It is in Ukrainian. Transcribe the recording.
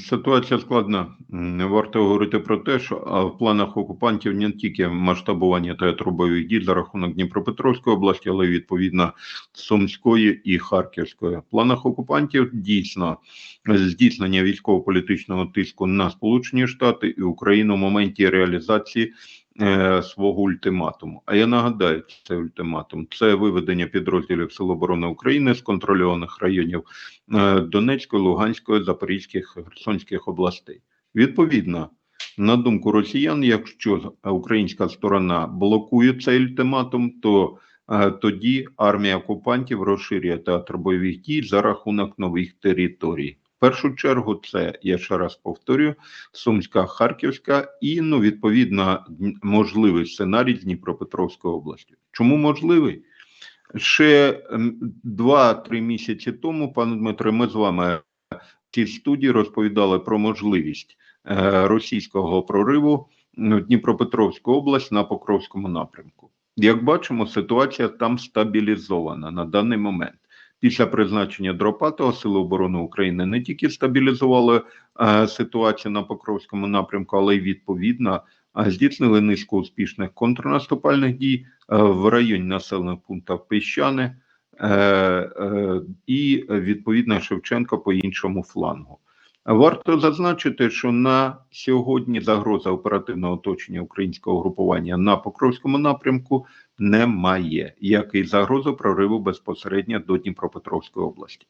Ситуація складна. Варто говорити про те, що в планах окупантів не тільки масштабування театру бойових дій за рахунок Дніпропетровської області, але й відповідно Сумської і Харківської. В планах окупантів дійсно здійснення військово-політичного тиску на Сполучені Штати і Україну в моменті реалізації е, свого ультиматуму. А я нагадаю, цей ультиматум це виведення підрозділів Сил оборони України з контрольованих районів е, Донецької, Луганської, Запорізьких, Херсонських областей. Відповідно, на думку росіян, якщо українська сторона блокує цей ультиматум, то е, тоді армія окупантів розширює театр бойових дій за рахунок нових територій. Першу чергу, це я ще раз повторюю, Сумська, Харківська і ну відповідно можливий сценарій Дніпропетровської області. Чому можливий? Ще ем, два-три місяці тому, пане Дмитре, ми з вами в цій студії розповідали про можливість е, російського прориву в Дніпропетровську область на Покровському напрямку. Як бачимо, ситуація там стабілізована на даний момент. Після призначення Дропатого Сили оборони України не тільки стабілізували е, ситуацію на Покровському напрямку, але й відповідно здійснили низку успішних контрнаступальних дій е, в районі населених пунктів Піщани е, е, і відповідно Шевченка по іншому флангу. Варто зазначити, що на сьогодні загроза оперативного оточення українського групування на Покровському напрямку немає, як і загрозу прориву безпосередньо до Дніпропетровської області.